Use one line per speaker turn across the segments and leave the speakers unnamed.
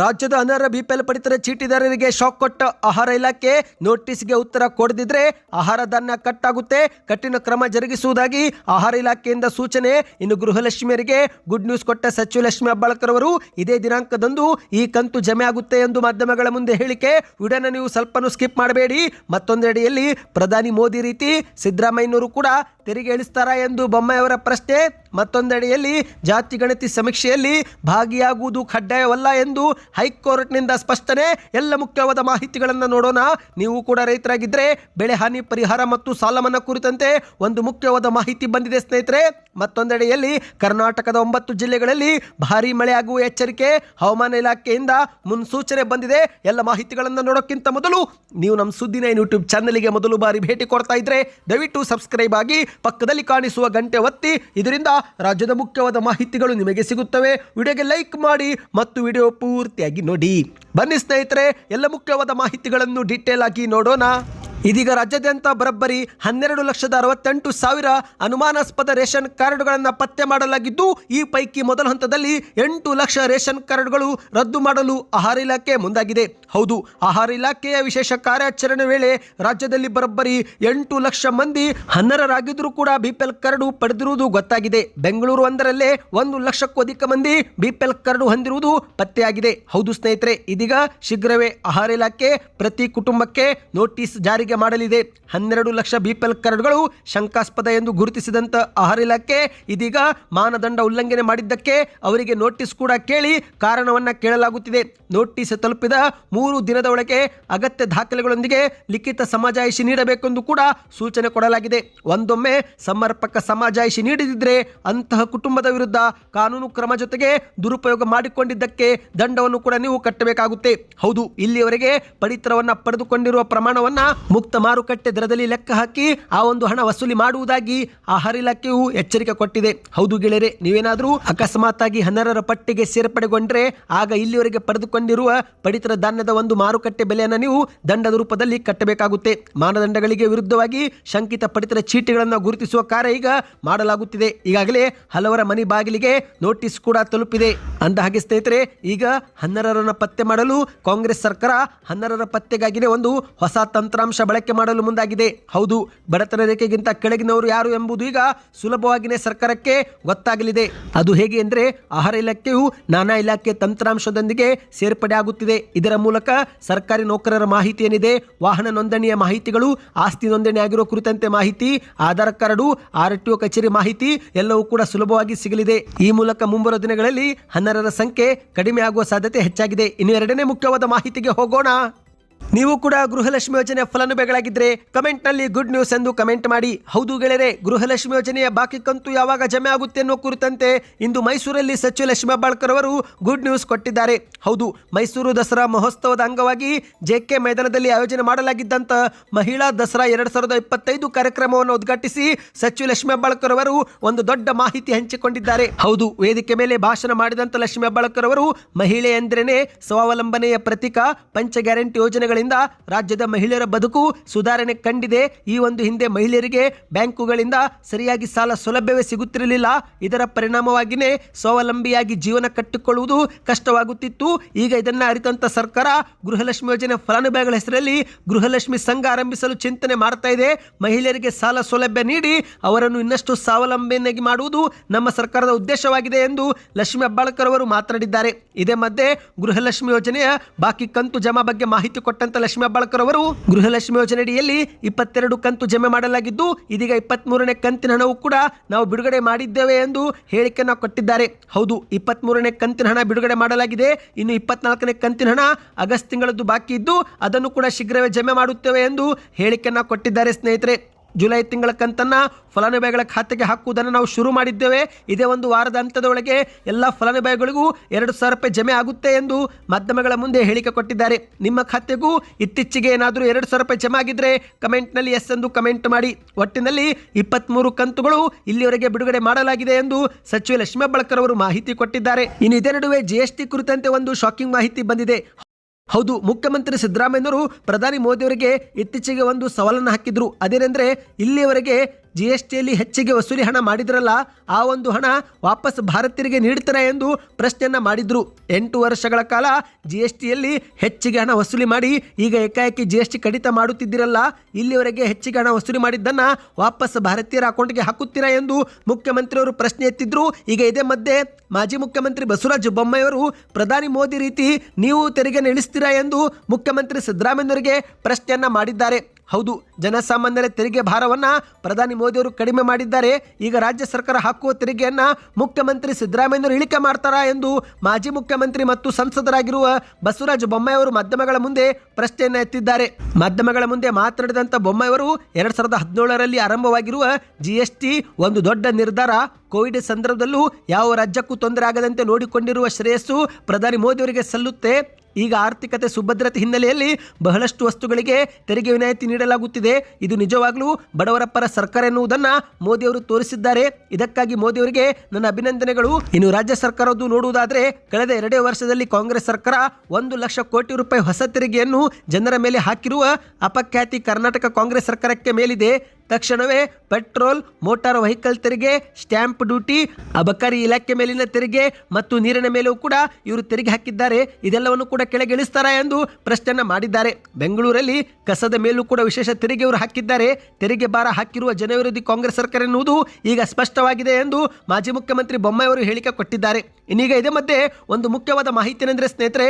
ರಾಜ್ಯದ ಅನರ್ಹ ಬಿಪಿಎಲ್ ಪಡಿತರ, ಚೀಟಿದಾರರಿಗೆ ಶಾಕ್ ಕೊಟ್ಟ ಆಹಾರ ಇಲಾಖೆ ನೋಟಿಸ್ಗೆ ಉತ್ತರ ಕೊಡದಿದ್ರೆ ಆಹಾರ ಧಾನ್ಯ ಕಟ್ ಆಗುತ್ತೆ ಕಠಿಣ ಕ್ರಮ ಜರುಗಿಸುವುದಾಗಿ ಆಹಾರ ಇಲಾಖೆಯಿಂದ ಸೂಚನೆ. ಇನ್ನು ಗೃಹಲಕ್ಷ್ಮಿಯರಿಗೆ ಗುಡ್ ನ್ಯೂಸ್ ಕೊಟ್ಟ ಸಚಿವ ಲಕ್ಷ್ಮಿ ಅಬ್ಬಾಳ್ಕರ್ ಅವರು, ಇದೇ ದಿನಾಂಕದಂದು ಈ ಕಂತು ಜಮೆ ಆಗುತ್ತೆ ಎಂದು ಮಾಧ್ಯಮಗಳ ಮುಂದೆ ಹೇಳಿಕೆ. ವಿಡನ ನೀವು ಸ್ವಲ್ಪನೂ ಸ್ಕಿಪ್ ಮಾಡಬೇಡಿ. ಮತ್ತೊಂದೆಡೆಯಲ್ಲಿ ಪ್ರಧಾನಿ ಮೋದಿ ರೀತಿ ಸಿದ್ದರಾಮಯ್ಯನವರು ಕೂಡ ತೆರಿಗೆ ಇಳಿಸ್ತಾರಾ ಎಂದು ಬೊಮ್ಮಾಯಿಯವರ ಪ್ರಶ್ನೆ. ಮತ್ತೊಂದೆಡೆಯಲ್ಲಿ ಜಾತಿ ಗಣತಿ ಸಮೀಕ್ಷೆಯಲ್ಲಿ ಭಾಗಿಯಾಗುವುದು ಕಡ್ಡಾಯವಲ್ಲ ಎಂದು ಹೈಕೋರ್ಟ್ನಿಂದ ಸ್ಪಷ್ಟನೆ, ಎಲ್ಲ ಮುಖ್ಯವಾದ ಮಾಹಿತಿಗಳನ್ನು ನೋಡೋಣ. ನೀವು ಕೂಡ ರೈತರಾಗಿದ್ದರೆ ಬೆಳೆ ಹಾನಿ ಪರಿಹಾರ ಮತ್ತು ಸಾಲ ಮನ್ನಾ ಕುರಿತಂತೆ ಒಂದು ಮುಖ್ಯವಾದ ಮಾಹಿತಿ ಬಂದಿದೆ ಸ್ನೇಹಿತರೆ. ಮತ್ತೊಂದೆಡೆಯಲ್ಲಿ ಕರ್ನಾಟಕದ ಒಂಬತ್ತು ಜಿಲ್ಲೆಗಳಲ್ಲಿ ಭಾರಿ ಮಳೆಯಾಗುವ ಎಚ್ಚರಿಕೆ ಹವಾಮಾನ ಇಲಾಖೆಯಿಂದ ಮುನ್ಸೂಚನೆ ಬಂದಿದೆ. ಎಲ್ಲ ಮಾಹಿತಿಗಳನ್ನು ನೋಡೋಕ್ಕಿಂತ ಮೊದಲು ನೀವು ನಮ್ಮ ಸುದ್ದಿನ ಯೂಟ್ಯೂಬ್ ಚಾನಲ್ಗೆ ಮೊದಲು ಬಾರಿ ಭೇಟಿ ಕೊಡ್ತಾ ಇದ್ರೆ ದಯವಿಟ್ಟು ಸಬ್ಸ್ಕ್ರೈಬ್ ಆಗಿ ಪಕ್ಕದಲ್ಲಿ ಕಾಣಿಸುವ ಗಂಟೆ ಒತ್ತಿ. ಇದರಿಂದ ರಾಜ್ಯದ ಮುಖ್ಯವಾದ ಮಾಹಿತಿಗಳು ನಿಮಗೆ ಸಿಗುತ್ತವೆ. ವಿಡಿಯೋಗೆ ಲೈಕ್ ಮಾಡಿ ಮತ್ತು ವಿಡಿಯೋ ಪೂರ್ತಿಯಾಗಿ ನೋಡಿ. ಬನ್ನಿ ಸ್ನೇಹಿತರೆ ಎಲ್ಲ ಮುಖ್ಯವಾದ ಮಾಹಿತಿಗಳನ್ನು ಡೀಟೇಲ್ ಆಗಿ ನೋಡೋಣ. ಇದೀಗ ರಾಜ್ಯಾದ್ಯಂತ ಬರಬ್ಬರಿ ಹನ್ನೆರಡು ಲಕ್ಷದ ಅರವತ್ತೆಂಟು ಸಾವಿರ ಅನುಮಾನಾಸ್ಪದ ರೇಷನ್ ಕಾರ್ಡ್ಗಳನ್ನು ಪತ್ತೆ ಮಾಡಲಾಗಿದ್ದು, ಈ ಪೈಕಿ ಮೊದಲ ಹಂತದಲ್ಲಿ ಎಂಟು ಲಕ್ಷ ರೇಷನ್ ಕಾರ್ಡ್ಗಳು ರದ್ದು ಮಾಡಲು ಆಹಾರ ಇಲಾಖೆ ಮುಂದಾಗಿದೆ. ಹೌದು, ಆಹಾರ ಇಲಾಖೆಯ ವಿಶೇಷ ಕಾರ್ಯಾಚರಣೆ ವೇಳೆ ರಾಜ್ಯದಲ್ಲಿ ಬರಬ್ಬರಿ ಎಂಟು ಲಕ್ಷ ಮಂದಿ ಹನ್ನರರಾಗಿದ್ದರೂ ಕೂಡ ಬಿಪಿಎಲ್ ಕಾರ್ಡು ಪಡೆದಿರುವುದು ಗೊತ್ತಾಗಿದೆ. ಬೆಂಗಳೂರು ಒಂದರಲ್ಲೇ ಒಂದು ಲಕ್ಷಕ್ಕೂ ಅಧಿಕ ಮಂದಿ ಬಿಪಿಎಲ್ ಕಾರ್ಡು ಹೊಂದಿರುವುದು ಪತ್ತೆಯಾಗಿದೆ. ಹೌದು ಸ್ನೇಹಿತರೆ, ಇದೀಗ ಶೀಘ್ರವೇ ಆಹಾರ ಇಲಾಖೆ ಪ್ರತಿ ಕುಟುಂಬಕ್ಕೆ ನೋಟಿಸ್ ಜಾರಿಗೆ ಮಾಡಲಿದೆ. ಹನ್ನೆರಡು ಲಕ್ಷ ಬಿಪಿಎಲ್ ಕಾರ್ಡ್ಗಳು ಶಂಕಾಸ್ಪದ ಎಂದು ಗುರುತಿಸಿದಂತ ಆಹಾರ ಇಲಾಖೆ ಇದೀಗ ಮಾನದಂಡ ಉಲ್ಲಂಘನೆ ಮಾಡಿದ್ದಕ್ಕೆ ಅವರಿಗೆ ನೋಟಿಸ್ ಕೂಡ ಕೇಳಿ ಕಾರಣವನ್ನ ಕೇಳಲಾಗುತ್ತಿದೆ. ನೋಟಿಸ್ ತಲುಪಿದ ಮೂರು ದಿನದ ಒಳಗೆ ಅಗತ್ಯ ದಾಖಲೆಗಳೊಂದಿಗೆ ಲಿಖಿತ ಸಮಜಾಯಿಷಿ ನೀಡಬೇಕೆಂದು ಕೂಡ ಸೂಚನೆ ಕೊಡಲಾಗಿದೆ. ಒಂದೊಮ್ಮೆ ಸಮರ್ಪಕ ಸಮಜಾಯಿಷಿ ನೀಡದಿದ್ದರೆ ಅಂತಹ ಕುಟುಂಬದ ವಿರುದ್ಧ ಕಾನೂನು ಕ್ರಮ ಜೊತೆಗೆ ದುರುಪಯೋಗ ಮಾಡಿಕೊಂಡಿದ್ದಕ್ಕೆ ದಂಡವನ್ನು ಕೂಡ ನೀವು ಕಟ್ಟಬೇಕಾಗುತ್ತೆ. ಹೌದು, ಇಲ್ಲಿಯವರೆಗೆ ಪಡಿತರವನ್ನ ಪಡೆದುಕೊಂಡಿರುವ ಪ್ರಮಾಣವನ್ನ ಮುಕ್ತ ಮಾರುಕಟ್ಟೆ ದರದಲ್ಲಿ ಲೆಕ್ಕ ಹಾಕಿ ಆ ಒಂದು ಹಣ ವಸೂಲಿ ಮಾಡುವುದಾಗಿ ಆಹಾರ ಇಲಾಖೆಯು ಎಚ್ಚರಿಕೆ ಕೊಟ್ಟಿದೆ. ಹೌದು ಗೆಳೆಯರೆ, ನೀವೇನಾದರೂ ಅಕಸ್ಮಾತ್ ಆಗಿ ಹನ್ನರರ ಪಟ್ಟಿಗೆ ಸೇರ್ಪಡೆಗೊಂಡ್ರೆ ಆಗ ಇಲ್ಲಿವರೆಗೆ ಪಡೆದುಕೊಂಡಿರುವ ಪಡಿತರ ಧಾನ್ಯದ ಒಂದು ಮಾರುಕಟ್ಟೆ ಬೆಲೆಯನ್ನು ನೀವು ದಂಡದ ರೂಪದಲ್ಲಿ ಕಟ್ಟಬೇಕಾಗುತ್ತೆ. ಮಾನದಂಡಗಳಿಗೆ ವಿರುದ್ಧವಾಗಿ ಶಂಕಿತ ಪಡಿತರ ಚೀಟಿಗಳನ್ನು ಗುರುತಿಸುವ ಕಾರ್ಯ ಈಗ ಮಾಡಲಾಗುತ್ತಿದೆ. ಈಗಾಗಲೇ ಹಲವರ ಮನೆ ಬಾಗಿಲಿಗೆ ನೋಟಿಸ್ ಕೂಡ ತಲುಪಿದೆ. ಅಂದ ಹಾಗೆ ಸ್ನೇಹಿತರೆ, ಈಗ ಹನ್ನೆರಡರನ್ನು ಪತ್ತೆ ಮಾಡಲು ಕಾಂಗ್ರೆಸ್ ಸರ್ಕಾರ ಹನ್ನರರ ಪತ್ತೆಗಾಗಿನೇ ಒಂದು ಹೊಸ ತಂತ್ರಾಂಶ ಬಳಕೆ ಮಾಡಲು ಮುಂದಾಗಿದೆ. ಹೌದು, ಬಡತನ ರೇಖೆಗಿಂತ ಕೆಳಗಿನವರು ಯಾರು ಎಂಬುದು ಈಗ ಸುಲಭವಾಗಿಯೇ ಸರ್ಕಾರಕ್ಕೆ ಗೊತ್ತಾಗಲಿದೆ. ಅದು ಹೇಗೆ ಅಂದರೆ ಆಹಾರ ಇಲಾಖೆಯು ನಾನಾ ಇಲಾಖೆ ತಂತ್ರಾಂಶದೊಂದಿಗೆ ಸೇರ್ಪಡೆ ಆಗುತ್ತಿದೆ. ಇದರ ಮೂಲಕ ಸರ್ಕಾರಿ ನೌಕರರ ಮಾಹಿತಿ ಏನಿದೆ, ವಾಹನ ನೋಂದಣಿಯ ಮಾಹಿತಿಗಳು, ಆಸ್ತಿ ನೋಂದಣಿ ಆಗಿರೋ ಕುರಿತಂತೆ ಮಾಹಿತಿ, Aadhaar card R T O ಕಚೇರಿ ಮಾಹಿತಿ ಎಲ್ಲವೂ ಕೂಡ ಸುಲಭವಾಗಿ ಸಿಗಲಿದೆ. ಈ ಮೂಲಕ ಮುಂಬರುವ ದಿನಗಳಲ್ಲಿ ಹನ್ನರರ ಸಂಖ್ಯೆ ಕಡಿಮೆ ಆಗುವ ಸಾಧ್ಯತೆ ಹೆಚ್ಚಾಗಿದೆ. ಇನ್ನು ಎರಡನೇ ಮುಖ್ಯವಾದ ಮಾಹಿತಿಗೆ ಹೋಗೋಣ. ನೀವು ಕೂಡ ಗೃಹಲಕ್ಷ್ಮಿ ಯೋಜನೆ ಫಲಾನುಭವಿಗಳಾಗಿದ್ದರೆ ಕಮೆಂಟ್ನಲ್ಲಿ ಗುಡ್ ನ್ಯೂಸ್ ಎಂದು ಕಮೆಂಟ್ ಮಾಡಿ. ಹೌದು ಗೆಳೆಯರೆ, ಗೃಹಲಕ್ಷ್ಮಿ ಯೋಜನೆಯ ಬಾಕಿ ಕಂತು ಯಾವಾಗ ಜಮೆ ಆಗುತ್ತೆ ಅನ್ನೋ ಕುರಿತಂತೆ ಇಂದು ಮೈಸೂರಲ್ಲಿ ಸಚಿವ ಲಕ್ಷ್ಮೀ ಹೆಬ್ಬಾಳ್ಕರ್ ಅವರು ಗುಡ್ ನ್ಯೂಸ್ ಕೊಟ್ಟಿದ್ದಾರೆ. ಹೌದು, ಮೈಸೂರು ದಸರಾ ಮಹೋತ್ಸವದ ಅಂಗವಾಗಿ ಜೆಕೆ ಮೈದಾನದಲ್ಲಿ ಆಯೋಜನೆ ಮಾಡಲಾಗಿದ್ದಂಥ ಮಹಿಳಾ ದಸರಾ ಎರಡು ಸಾವಿರದ ಇಪ್ಪತ್ತೈದು ಕಾರ್ಯಕ್ರಮವನ್ನು ಉದ್ಘಾಟಿಸಿ ಸಚಿವ ಲಕ್ಷ್ಮೀ ಹೆಬ್ಬಾಳ್ಕರ್ ಅವರು ಒಂದು ದೊಡ್ಡ ಮಾಹಿತಿ ಹಂಚಿಕೊಂಡಿದ್ದಾರೆ. ಹೌದು, ವೇದಿಕೆ ಮೇಲೆ ಭಾಷಣ ಮಾಡಿದಂಥ ಲಕ್ಷ್ಮೀ ಹೆಬ್ಬಾಳ್ಕರ್ ಅವರು ಮಹಿಳೆ ಎಂದ್ರೇನೆ ಸ್ವಾವಲಂಬನೆಯ ಪ್ರತೀಕ, ಪಂಚ ಗ್ಯಾರಂಟಿ ಯೋಜನೆಗಳಿಂದ ರಾಜ್ಯದ ಮಹಿಳೆಯರ ಬದುಕು ಸುಧಾರಣೆ ಕಂಡಿದೆ. ಈ ಒಂದು ಹಿಂದೆ ಮಹಿಳೆಯರಿಗೆ ಬ್ಯಾಂಕುಗಳಿಂದ ಸರಿಯಾಗಿ ಸಾಲ ಸೌಲಭ್ಯವೇ ಸಿಗುತ್ತಿರಲಿಲ್ಲ. ಇದರ ಪರಿಣಾಮವಾಗಿಯೇ ಸ್ವಾವಲಂಬಿಯಾಗಿ ಜೀವನ ಕಟ್ಟಿಕೊಳ್ಳುವುದು ಕಷ್ಟವಾಗುತ್ತಿತ್ತು. ಈಗ ಇದನ್ನು ಅರಿತಂತ ಸರ್ಕಾರ ಗೃಹಲಕ್ಷ್ಮಿ ಯೋಜನೆ ಫಲಾನುಭವಿಗಳ ಹೆಸರಲ್ಲಿ ಗೃಹಲಕ್ಷ್ಮಿ ಸಂಘ ಆರಂಭಿಸಲು ಚಿಂತನೆ ಮಾಡ್ತಾ ಇದೆ. ಮಹಿಳೆಯರಿಗೆ ಸಾಲ ಸೌಲಭ್ಯ ನೀಡಿ ಅವರನ್ನು ಇನ್ನಷ್ಟು ಸ್ವಾವಲಂಬಿಯನ್ನಾಗಿ ಮಾಡುವುದು ನಮ್ಮ ಸರ್ಕಾರದ ಉದ್ದೇಶವಾಗಿದೆ ಎಂದು ಲಕ್ಷ್ಮಿ ಹೆಬ್ಬಾಳ್ಕರ್ ಅವರು ಮಾತನಾಡಿದ್ದಾರೆ. ಇದೇ ಮಧ್ಯೆ ಗೃಹಲಕ್ಷ್ಮಿ ಯೋಜನೆಯ ಬಾಕಿ ಕಂತು ಜಮಾ ಬಗ್ಗೆ ಮಾಹಿತಿ ಕೊಟ್ಟಂತ ಲಕ್ಷ್ಮಿ ಅಬ್ಬಾಳ್ಕರ್ ಅವರು ಗೃಹಲಕ್ಷ್ಮಿ ಯೋಜನೆ ಅಡಿಯಲ್ಲಿ ಇಪ್ಪತ್ತೆರಡು ಕಂತು ಜಮೆ ಮಾಡಲಾಗಿದ್ದು, ಇದೀಗ ಇಪ್ಪತ್ಮೂರನೇ ಕಂತಿನ ಹಣವು ಕೂಡ ನಾವು ಬಿಡುಗಡೆ ಮಾಡಿದ್ದೇವೆ ಎಂದು ಹೇಳಿಕೆಯನ್ನು ಕೊಟ್ಟಿದ್ದಾರೆ. ಹೌದು, ಇಪ್ಪತ್ಮೂರನೇ ಕಂತಿನ ಹಣ ಬಿಡುಗಡೆ ಮಾಡಲಾಗಿದೆ. ಇನ್ನು ಇಪ್ಪತ್ನಾಲ್ಕನೇ ಕಂತಿನ ಹಣ ಆಗಸ್ಟ್ ತಿಂಗಳದ್ದು ಬಾಕಿ ಇದ್ದು, ಅದನ್ನು ಕೂಡ ಶೀಘ್ರವೇ ಜಮೆ ಮಾಡುತ್ತೇವೆ ಎಂದು ಹೇಳಿಕೆಯನ್ನು ಕೊಟ್ಟಿದ್ದಾರೆ ಸ್ನೇಹಿತರೆ. ಜುಲೈ ತಿಂಗಳ ಕಂತನ್ನು ಫಲಾನುಭವಿಗಳ ಖಾತೆಗೆ ಹಾಕುವುದನ್ನು ನಾವು ಶುರು ಮಾಡಿದ್ದೇವೆ. ಇದೇ ಒಂದು ವಾರದ ಹಂತದೊಳಗೆ ಎಲ್ಲ ಫಲಾನುಭವಿಗಳಿಗೂ ಎರಡು ಸಾವಿರ ರೂಪಾಯಿ ಜಮೆ ಆಗುತ್ತೆ ಎಂದು ಮಾಧ್ಯಮಗಳ ಮುಂದೆ ಹೇಳಿಕೆ ಕೊಟ್ಟಿದ್ದಾರೆ. ನಿಮ್ಮ ಖಾತೆಗೂ ಇತ್ತೀಚೆಗೆ ಏನಾದರೂ ಎರಡು ಸಾವಿರ ರೂಪಾಯಿ ಜಮೆ ಆಗಿದ್ದರೆ ಕಮೆಂಟ್ನಲ್ಲಿ ಎಸ್ ಎಂದು ಕಮೆಂಟ್ ಮಾಡಿ. ಒಟ್ಟಿನಲ್ಲಿ ಇಪ್ಪತ್ತ್ಮೂರು ಕಂತುಗಳು ಇಲ್ಲಿವರೆಗೆ ಬಿಡುಗಡೆ ಮಾಡಲಾಗಿದೆ ಎಂದು ಸಚಿವ ಲಕ್ಷ್ಮೀ ಬಳಕರ್ ಅವರು ಮಾಹಿತಿ ಕೊಟ್ಟಿದ್ದಾರೆ. ಇನ್ನು ಇದೇ ನಡುವೆ ಜಿಎಸ್ಟಿ ಕುರಿತಂತೆ ಒಂದು ಶಾಕಿಂಗ್ ಮಾಹಿತಿ ಬಂದಿದೆ. ಹೌದು ಮುಖ್ಯಮಂತ್ರಿ ಸಿದ್ದರಾಮಯ್ಯನವರು ಪ್ರಧಾನಿ ಮೋದಿಯವರಿಗೆ ಇತ್ತೀಚೆಗೆ ಒಂದು ಸವಾಲನ್ನು ಹಾಕಿದ್ರು. ಅದೇನೆಂದರೆ ಇಲ್ಲಿಯವರೆಗೆ ಜಿ ಎಸ್ ಟಿಯಲ್ಲಿ ಹೆಚ್ಚಿಗೆ ವಸೂಲಿ ಹಣ ಮಾಡಿದ್ರಲ್ಲ, ಆ ಒಂದು ಹಣ ವಾಪಸ್ ಭಾರತೀಯರಿಗೆ ನೀಡ್ತಾರೆ ಎಂದು ಪ್ರಶ್ನೆಯನ್ನ ಮಾಡಿದ್ರು. ಎಂಟು ವರ್ಷಗಳ ಕಾಲ ಜಿ ಎಸ್ ಟಿಯಲ್ಲಿ ಹೆಚ್ಚಿಗೆ ಹಣ ವಸೂಲಿ ಮಾಡಿ, ಈಗ ಏಕಾಏಕಿ ಜಿ ಎಸ್ ಟಿ ಕಡಿತ ಮಾಡುತ್ತಿದ್ದಿರಲ್ಲ, ಇಲ್ಲಿವರೆಗೆ ಹೆಚ್ಚಿಗೆ ಹಣ ವಸೂಲಿ ಮಾಡಿದ್ದನ್ನು ವಾಪಸ್ ಭಾರತೀಯರ ಅಕೌಂಟ್ಗೆ ಹಾಕುತ್ತೀರಾ ಎಂದು ಮುಖ್ಯಮಂತ್ರಿಯವರು ಪ್ರಶ್ನೆ ಎತ್ತಿದ್ರು. ಈಗ ಇದೇ ಮಧ್ಯೆ ಮಾಜಿ ಮುಖ್ಯಮಂತ್ರಿ ಬಸವರಾಜ ಬೊಮ್ಮಾಯಿಯವರು, ಪ್ರಧಾನಿ ಮೋದಿ ರೀತಿ ನೀವು ತೆರಿಗೆ ಇಳಿಸ್ತೀರಾ? ಎಂದು ಮುಖ್ಯಮಂತ್ರಿ ಸಿದ್ದರಾಮಯ್ಯನವರಿಗೆ ಪ್ರಶ್ನೆಯನ್ನ ಮಾಡಿದ್ದಾರೆ. ಹೌದು, ಜನಸಾಮಾನ್ಯರ ತೆರಿಗೆ ಭಾರವನ್ನ ಪ್ರಧಾನಿ ಮೋದಿಯವರು ಕಡಿಮೆ ಮಾಡಿದ್ದಾರೆ. ಈಗ ರಾಜ್ಯ ಸರ್ಕಾರ ಹಾಕುವ ತೆರಿಗೆಯನ್ನ ಮುಖ್ಯಮಂತ್ರಿ ಸಿದ್ದರಾಮಯ್ಯವರು ಇಳಿಕೆ ಮಾಡ್ತಾರಾ ಎಂದು ಮಾಜಿ ಮುಖ್ಯಮಂತ್ರಿ ಮತ್ತು ಸಂಸದರಾಗಿರುವ ಬಸವರಾಜ ಬೊಮ್ಮಾಯಿಯವರು ಮಾಧ್ಯಮಗಳ ಮುಂದೆ ಪ್ರಶ್ನೆಯನ್ನು ಎತ್ತಿದ್ದಾರೆ. ಮಾಧ್ಯಮಗಳ ಮುಂದೆ ಮಾತನಾಡಿದಂಥ ಬೊಮ್ಮಾಯಿಯವರು ಎರಡ್ ಸಾವಿರದ ಹದಿನೇಳರಲ್ಲಿ ಆರಂಭವಾಗಿರುವ ಜಿ ಎಸ್ ಟಿ ಒಂದು ದೊಡ್ಡ ನಿರ್ಧಾರ. ಕೋವಿಡ್ ಸಂದರ್ಭದಲ್ಲೂ ಯಾವ ರಾಜ್ಯಕ್ಕೂ ತೊಂದರೆ ಆಗದಂತೆ ನೋಡಿಕೊಂಡಿರುವ ಶ್ರೇಯಸ್ಸು ಪ್ರಧಾನಿ ಮೋದಿಯವರಿಗೆ ಸಲ್ಲುತ್ತೆ. ಈಗ ಆರ್ಥಿಕತೆ ಸುಭದ್ರತೆ ಹಿನ್ನೆಲೆಯಲ್ಲಿ ಬಹಳಷ್ಟು ವಸ್ತುಗಳಿಗೆ ತೆರಿಗೆ ವಿನಾಯಿತಿ ನೀಡಲಾಗುತ್ತಿದೆ. ಇದು ನಿಜವಾಗಲೂ ಬಡವರ ಪರ ಸರ್ಕಾರ ಎನ್ನುವುದನ್ನು ಮೋದಿಯವರು ತೋರಿಸಿದ್ದಾರೆ. ಇದಕ್ಕಾಗಿ ಮೋದಿಯವರಿಗೆ ನನ್ನ ಅಭಿನಂದನೆಗಳು. ಇನ್ನು ರಾಜ್ಯ ಸರ್ಕಾರದ್ದು ನೋಡುವುದಾದರೆ ಕಳೆದ ಎರಡೇ ವರ್ಷದಲ್ಲಿ ಕಾಂಗ್ರೆಸ್ ಸರ್ಕಾರ ಒಂದು ಲಕ್ಷ ಕೋಟಿ ರೂಪಾಯಿ ಹೊಸ ತೆರಿಗೆಯನ್ನು ಜನರ ಮೇಲೆ ಹಾಕಿರುವ ಅಪಖ್ಯಾತಿ ಕರ್ನಾಟಕ ಕಾಂಗ್ರೆಸ್ ಸರ್ಕಾರಕ್ಕೆ ಮೇಲಿದೆ. ತಕ್ಷಣವೇ ಪೆಟ್ರೋಲ್, ಮೋಟಾರ್ ವೆಹಿಕಲ್ ತೆರಿಗೆ, ಸ್ಟ್ಯಾಂಪ್ ಡ್ಯೂಟಿ, ಅಬಕಾರಿ ಇಲಾಖೆ ಮೇಲಿನ ತೆರಿಗೆ ಮತ್ತು ನೀರಿನ ಮೇಲೂ ಕೂಡ ಇವರು ತೆರಿಗೆ ಹಾಕಿದ್ದಾರೆ. ಇದೆಲ್ಲವನ್ನು ಕೂಡ ಕೆಳಗಿಳಿಸ್ತಾರಾ ಎಂದು ಪ್ರಶ್ನೆಯನ್ನು ಮಾಡಿದ್ದಾರೆ. ಬೆಂಗಳೂರಲ್ಲಿ ಕಸದ ಮೇಲೂ ಕೂಡ ವಿಶೇಷ ತೆರಿಗೆ ಇವರು ಹಾಕಿದ್ದಾರೆ. ತೆರಿಗೆ ಭಾರ ಹಾಕಿರುವ ಜನವಿರೋಧಿ ಕಾಂಗ್ರೆಸ್ ಸರ್ಕಾರ ಎನ್ನುವುದು ಈಗ ಸ್ಪಷ್ಟವಾಗಿದೆ ಎಂದು ಮಾಜಿ ಮುಖ್ಯಮಂತ್ರಿ ಬೊಮ್ಮಾಯಿ ಅವರು ಹೇಳಿಕೆ ಕೊಟ್ಟಿದ್ದಾರೆ. ಇನ್ನೀಗ ಇದೇ ಮಧ್ಯೆ ಒಂದು ಮುಖ್ಯವಾದ ಮಾಹಿತಿ ಏನೆಂದರೆ ಸ್ನೇಹಿತರೆ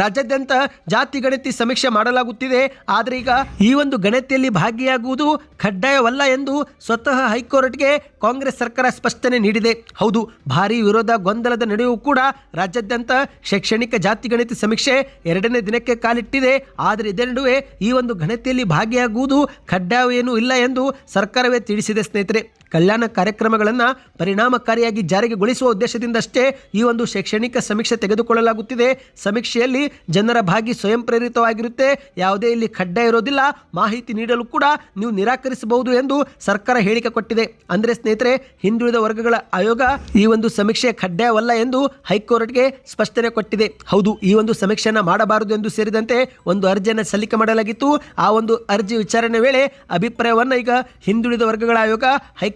ರಾಜ್ಯಾದ್ಯಂತ ಜಾತಿ ಗಣತಿ ಸಮೀಕ್ಷೆ ಮಾಡಲಾಗುತ್ತಿದೆ. ಆದರೆ ಈಗ ಈ ಒಂದು ಗಣತಿಯಲ್ಲಿ ಭಾಗಿಯಾಗುವುದು ಕಡ್ಡಾಯವಲ್ಲ ಎಂದು ಸ್ವತಃ ಹೈಕೋರ್ಟ್ಗೆ ಕಾಂಗ್ರೆಸ್ ಸರ್ಕಾರ ಸ್ಪಷ್ಟನೆ ನೀಡಿದೆ. ಹೌದು, ಭಾರಿ ವಿರೋಧ ಗೊಂದಲದ ನಡುವೆಯೂ ಕೂಡ ರಾಜ್ಯಾದ್ಯಂತ ಶೈಕ್ಷಣಿಕ ಜಾತಿ ಗಣತಿ ಸಮೀಕ್ಷೆ ಎರಡನೇ ದಿನಕ್ಕೆ ಕಾಲಿಟ್ಟಿದೆ. ಆದರೆ ಇದೇ ನಡುವೆ ಈ ಒಂದು ಗಣತಿಯಲ್ಲಿ ಭಾಗಿಯಾಗುವುದು ಕಡ್ಡಾಯವೇನೂ ಇಲ್ಲ ಎಂದು ಸರ್ಕಾರವೇ ತಿಳಿಸಿದೆ ಸ್ನೇಹಿತರೆ. ಕಲ್ಯಾಣ ಕಾರ್ಯಕ್ರಮಗಳನ್ನು ಪರಿಣಾಮಕಾರಿಯಾಗಿ ಜಾರಿಗೆಗೊಳಿಸುವ ಉದ್ದೇಶದಿಂದಷ್ಟೇ ಈ ಒಂದು ಶೈಕ್ಷಣಿಕ ಸಮೀಕ್ಷೆ ತೆಗೆದುಕೊಳ್ಳಲಾಗುತ್ತಿದೆ. ಸಮೀಕ್ಷೆಯಲ್ಲಿ ಜನರ ಭಾಗಿ ಸ್ವಯಂ ಪ್ರೇರಿತವಾಗಿರುತ್ತೆ ಯಾವುದೇ ಇಲ್ಲಿ ಕಡ್ಡಾಯ ಇರೋದಿಲ್ಲ. ಮಾಹಿತಿ ನೀಡಲು ಕೂಡ ನೀವು ನಿರಾಕರಿಸಬಹುದು ಎಂದು ಸರ್ಕಾರ ಹೇಳಿಕೆ ಕೊಟ್ಟಿದೆ. ಅಂದರೆ ಸ್ನೇಹಿತರೆ, ಹಿಂದುಳಿದ ವರ್ಗಗಳ ಆಯೋಗ ಈ ಒಂದು ಸಮೀಕ್ಷೆ ಕಡ್ಡಾಯವಲ್ಲ ಎಂದು ಹೈಕೋರ್ಟ್ಗೆ ಸ್ಪಷ್ಟನೆ ಕೊಟ್ಟಿದೆ. ಹೌದು, ಈ ಒಂದು ಸಮೀಕ್ಷೆಯನ್ನು ಮಾಡಬಾರದು ಎಂದು ಸೇರಿದಂತೆ ಒಂದು ಅರ್ಜಿಯನ್ನು ಸಲ್ಲಿಕೆ ಮಾಡಲಾಗಿತ್ತು. ಆ ಒಂದು ಅರ್ಜಿ ವಿಚಾರಣೆ ವೇಳೆ ಅಭಿಪ್ರಾಯವನ್ನು ಈಗ ಹಿಂದುಳಿದ ವರ್ಗಗಳ ಆಯೋಗ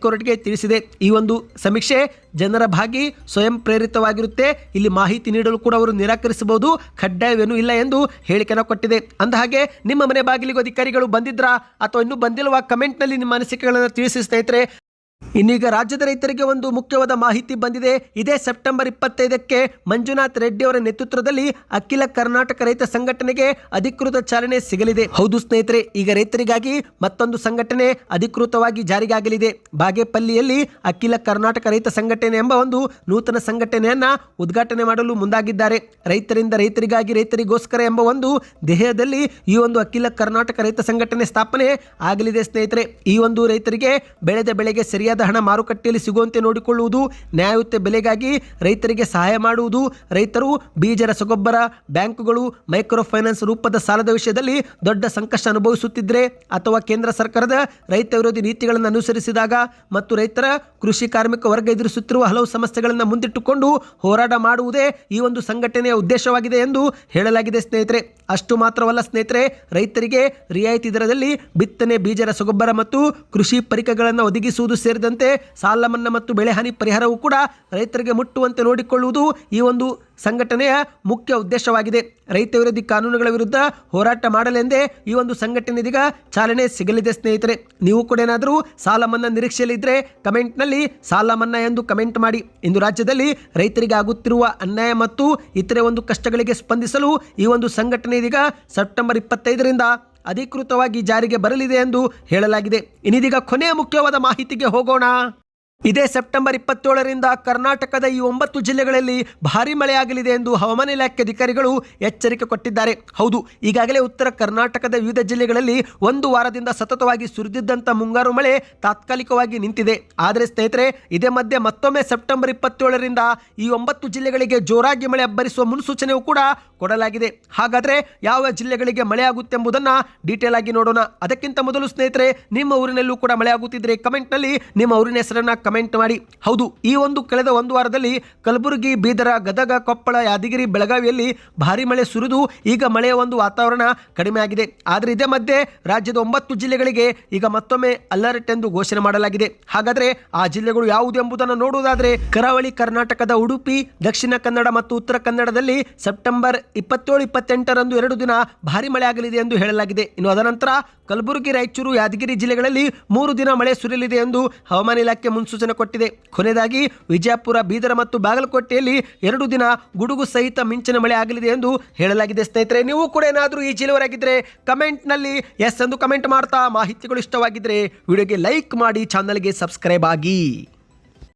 ಹೈಕೋರ್ಟ್ಗೆ ತಿಳಿಸಿದೆ. ಈ ಒಂದು ಸಮೀಕ್ಷೆ ಜನರ ಭಾಗಿ ಸ್ವಯಂ ಪ್ರೇರಿತವಾಗಿರುತ್ತೆ. ಇಲ್ಲಿ ಮಾಹಿತಿ ನೀಡಲು ಕೂಡ ಅವರು ನಿರಾಕರಿಸಬಹುದು. ಕಡ್ಡಾಯವೇನೂ ಇಲ್ಲ ಎಂದು ಹೇಳಿಕೆಯನ್ನು ಕೊಟ್ಟಿದೆ. ಅಂದಹಾಗೆ, ನಿಮ್ಮ ಮನೆ ಬಾಗಿಲಿಗೂ ಅಧಿಕಾರಿಗಳು ಬಂದಿದ್ರಾ ಅಥವಾ ಇನ್ನೂ ಬಂದಿಲ್ವಾ? ಕಮೆಂಟ್ನಲ್ಲಿ ನಿಮ್ಮ ಅನಿಸಿಕೆಗಳನ್ನು ತಿಳಿಸಿ ಸ್ನೇಹಿತರೆ. ಇನ್ನೀಗ ರಾಜ್ಯದ ರೈತರಿಗೆ ಒಂದು ಮುಖ್ಯವಾದ ಮಾಹಿತಿ ಬಂದಿದೆ. ಇದೇ ಸೆಪ್ಟೆಂಬರ್ ಇಪ್ಪತ್ತೈದಕ್ಕೆ ಮಂಜುನಾಥ್ ರೆಡ್ಡಿ ಅವರ ನೇತೃತ್ವದಲ್ಲಿ ಅಖಿಲ ಕರ್ನಾಟಕ ರೈತ ಸಂಘಟನೆಗೆ ಅಧಿಕೃತ ಚಾಲನೆ ಸಿಗಲಿದೆ. ಹೌದು ಸ್ನೇಹಿತರೆ, ಈಗ ರೈತರಿಗಾಗಿ ಮತ್ತೊಂದು ಸಂಘಟನೆ ಅಧಿಕೃತವಾಗಿ ಜಾರಿಗಾಗಲಿದೆ. ಬಾಗೇಪಲ್ಲಿಯಲ್ಲಿ ಅಖಿಲ ಕರ್ನಾಟಕ ರೈತ ಸಂಘಟನೆ ಎಂಬ ಒಂದು ನೂತನ ಸಂಘಟನೆಯನ್ನ ಉದ್ಘಾಟನೆ ಮಾಡಲು ಮುಂದಾಗಿದ್ದಾರೆ. ರೈತರಿಂದ ರೈತರಿಗಾಗಿ ರೈತರಿಗೋಸ್ಕರ ಎಂಬ ಒಂದು ದೇಹದಲ್ಲಿ ಈ ಒಂದು ಅಖಿಲ ಕರ್ನಾಟಕ ರೈತ ಸಂಘಟನೆ ಸ್ಥಾಪನೆ ಆಗಲಿದೆ ಸ್ನೇಹಿತರೆ. ಈ ಒಂದು ರೈತರಿಗೆ ಬೆಳೆದ ಬೆಳೆಗೆ ಸರಿಯಾದ ಹಣ ಮಾರುಕಟ್ಟೆಯಲ್ಲಿ ಸಿಗುವಂತೆ ನೋಡಿಕೊಳ್ಳುವುದು ನ್ಯಾಯಯುತ ಬೆಲೆಗಾಗಿ ರೈತರಿಗೆ ಸಹಾಯ ಮಾಡುವುದು. ರೈತರು ಬೀಜ, ರಸಗೊಬ್ಬರ, ಬ್ಯಾಂಕುಗಳು ಮೈಕ್ರೋ ಫೈನಾನ್ಸ್ ರೂಪದ ಸಾಲದ ವಿಷಯದಲ್ಲಿ ದೊಡ್ಡ ಸಂಕಷ್ಟ ಅನುಭವಿಸುತ್ತಿದ್ದರೆ ಅಥವಾ ಕೇಂದ್ರ ಸರ್ಕಾರದ ರೈತ ವಿರೋಧಿ ನೀತಿಗಳನ್ನು ಅನುಸರಿಸಿದಾಗ ಮತ್ತು ರೈತರ ಕೃಷಿ ಕಾರ್ಮಿಕ ವರ್ಗ ಎದುರಿಸುತ್ತಿರುವ ಹಲವು ಸಮಸ್ಯೆಗಳನ್ನು ಮುಂದಿಟ್ಟುಕೊಂಡು ಹೋರಾಟ ಮಾಡುವುದೇ ಈ ಒಂದು ಸಂಘಟನೆಯ ಉದ್ದೇಶವಾಗಿದೆ ಎಂದು ಹೇಳಲಾಗಿದೆ ಸ್ನೇಹಿತರೆ. ಅಷ್ಟು ಮಾತ್ರವಲ್ಲ ಸ್ನೇಹಿತರೆ, ರೈತರಿಗೆ ರಿಯಾಯಿತಿ ದರದಲ್ಲಿ ಬಿತ್ತನೆ, ಬೀಜ, ರಸಗೊಬ್ಬರ ಮತ್ತು ಕೃಷಿ ಪರಿಕರಗಳನ್ನು ಒದಗಿಸುವುದು ಸೇರಿದಂತೆ ಸಾಲ ಮನ್ನಾ ಮತ್ತು ಬೆಳೆಹಾನಿ ಪರಿಹಾರವೂ ಕೂಡ ರೈತರಿಗೆ ಮುಟ್ಟುವಂತೆ ನೋಡಿಕೊಳ್ಳುವುದು ಈ ಒಂದು ಸಂಘಟನೆಯ ಮುಖ್ಯ ಉದ್ದೇಶವಾಗಿದೆ. ರೈತ ವಿರೋಧಿ ಕಾನೂನುಗಳ ವಿರುದ್ಧ ಹೋರಾಟ ಮಾಡಲೆಂದೇ ಈ ಒಂದು ಸಂಘಟನೆ ಇದೀಗ ಚಾಲನೆ ಸಿಗಲಿದೆ, ಸ್ನೇಹಿತರೆ. ನೀವು ಕೂಡ ಏನಾದರೂ ಸಾಲ ಮನ್ನಾ ನಿರೀಕ್ಷೆಯಲ್ಲಿದ್ದರೆ ಕಮೆಂಟ್ನಲ್ಲಿ ಸಾಲ ಮನ್ನಾ ಎಂದು ಕಮೆಂಟ್ ಮಾಡಿ. ಇಂದು ರಾಜ್ಯದಲ್ಲಿ ರೈತರಿಗೆ ಆಗುತ್ತಿರುವ ಅನ್ಯಾಯ ಮತ್ತು ಇತರೆ ಒಂದು ಕಷ್ಟಗಳಿಗೆ ಸ್ಪಂದಿಸಲು ಈ ಒಂದು ಸಂಘಟನೆ ಇದೀಗ ಸೆಪ್ಟೆಂಬರ್ ಇಪ್ಪತ್ತೈದರಿಂದ ಅಧಿಕೃತವಾಗಿ ಜಾರಿಗೆ ಬರಲಿದೆ ಎಂದು ಹೇಳಲಾಗಿದೆ. ಇನ್ನಿದೀಗ ಕೊನೆಯ ಮುಖ್ಯವಾದ ಮಾಹಿತಿಗೆ ಹೋಗೋಣ. ಇದೇ ಸೆಪ್ಟೆಂಬರ್ ಇಪ್ಪತ್ತೇಳರಿಂದ ಕರ್ನಾಟಕದ ಈ ಒಂಬತ್ತು ಜಿಲ್ಲೆಗಳಲ್ಲಿ ಭಾರಿ ಮಳೆಯಾಗಲಿದೆ ಎಂದು ಹವಾಮಾನ ಇಲಾಖೆ ಅಧಿಕಾರಿಗಳು ಎಚ್ಚರಿಕೆ ಕೊಟ್ಟಿದ್ದಾರೆ. ಹೌದು, ಈಗಾಗಲೇ ಉತ್ತರ ಕರ್ನಾಟಕದ ವಿವಿಧ ಜಿಲ್ಲೆಗಳಲ್ಲಿ ಒಂದು ವಾರದಿಂದ ಸತತವಾಗಿ ಸುರಿದಿದ್ದಂಥ ಮುಂಗಾರು ಮಳೆ ತಾತ್ಕಾಲಿಕವಾಗಿ ನಿಂತಿದೆ. ಆದರೆ ಸ್ನೇಹಿತರೆ, ಇದೇ ಮಧ್ಯೆ ಮತ್ತೊಮ್ಮೆ ಸೆಪ್ಟೆಂಬರ್ ಇಪ್ಪತ್ತೇಳರಿಂದ ಈ ಒಂಬತ್ತು ಜಿಲ್ಲೆಗಳಿಗೆ ಜೋರಾಗಿ ಮಳೆ ಅಬ್ಬರಿಸುವ ಮುನ್ಸೂಚನೆಯೂ ಕೂಡ ಕೊಡಲಾಗಿದೆ. ಹಾಗಾದರೆ ಯಾವ ಜಿಲ್ಲೆಗಳಿಗೆ ಮಳೆಯಾಗುತ್ತೆ ಎಂಬುದನ್ನು ಡೀಟೇಲ್ ಆಗಿ ನೋಡೋಣ. ಅದಕ್ಕಿಂತ ಮೊದಲು ಸ್ನೇಹಿತರೆ, ನಿಮ್ಮ ಊರಿನಲ್ಲೂ ಕೂಡ ಮಳೆ ಆಗುತ್ತಿದ್ದರೆ ಕಮೆಂಟ್ನಲ್ಲಿ ನಿಮ್ಮ ಊರಿನ ಹೆಸರನ್ನು ಕಮೆಂಟ್ ಮಾಡಿ. ಹೌದು, ಈ ಒಂದು ಕಳೆದ ಒಂದು ವಾರದಲ್ಲಿ ಕಲಬುರಗಿ, ಬೀದರ, ಗದಗ, ಕೊಪ್ಪಳ, ಯಾದಗಿರಿ, ಬೆಳಗಾವಿಯಲ್ಲಿ ಭಾರಿ ಮಳೆ ಸುರಿದು ಈಗ ಮಳೆಯ ಒಂದು ವಾತಾವರಣ ಕಡಿಮೆ ಆಗಿದೆ. ಆದರೆ ಇದೇ ಮಧ್ಯೆ ರಾಜ್ಯದ ಒಂಬತ್ತು ಜಿಲ್ಲೆಗಳಿಗೆ ಈಗ ಮತ್ತೊಮ್ಮೆ ಅಲರ್ಟ್ ಎಂದು ಘೋಷಣೆ ಮಾಡಲಾಗಿದೆ. ಹಾಗಾದರೆ ಆ ಜಿಲ್ಲೆಗಳು ಯಾವುದು ಎಂಬುದನ್ನು ನೋಡುವುದಾದರೆ ಕರಾವಳಿ ಕರ್ನಾಟಕದ ಉಡುಪಿ, ದಕ್ಷಿಣ ಕನ್ನಡ ಮತ್ತು ಉತ್ತರ ಕನ್ನಡದಲ್ಲಿ ಸೆಪ್ಟೆಂಬರ್ ಇಪ್ಪತ್ತೇಳು, ಇಪ್ಪತ್ತೆಂಟರಂದು ಎರಡು ದಿನ ಭಾರಿ ಮಳೆ ಆಗಲಿದೆ ಎಂದು ಹೇಳಲಾಗಿದೆ. ಇನ್ನು ಅದನಂತರ ಕಲಬುರಗಿ, ರಾಯಚೂರು, ಯಾದಗಿರಿ ಜಿಲ್ಲೆಗಳಲ್ಲಿ ಮೂರು ದಿನ ಮಳೆ ಸುರಿಯಲಿದೆ ಎಂದು ಹವಾಮಾನ ಇಲಾಖೆ ಮುನ್ಸೂಚನೆ ಕೊಟ್ಟಿದೆ. ಕೊನೆಯದಾಗಿ, ವಿಜಯಪುರ, ಬೀದರ ಮತ್ತು ಬಾಗಲಕೋಟೆಯಲ್ಲಿ ಎರಡು ದಿನ ಗುಡುಗು ಸಹಿತ ಮಿಂಚಿನ ಮಳೆ ಆಗಲಿದೆ ಎಂದು ಹೇಳಲಾಗಿದೆ. ಸ್ನೇಹಿತರೆ, ನೀವು ಕೂಡ ಏನಾದರೂ ಈ ಜಿಲ್ಲೆಯವರಾಗಿದ್ದರೆ ಕಮೆಂಟ್ನಲ್ಲಿ ಎಸ್ ಎಂದು ಕಮೆಂಟ್ ಮಾಡ್ತಾ ಮಾಹಿತಿಗಳು ಇಷ್ಟವಾಗಿದ್ದರೆ ವಿಡಿಯೋಗೆ ಲೈಕ್ ಮಾಡಿ, ಚಾನಲ್ಗೆ ಸಬ್ಸ್ಕ್ರೈಬ್ ಆಗಿ.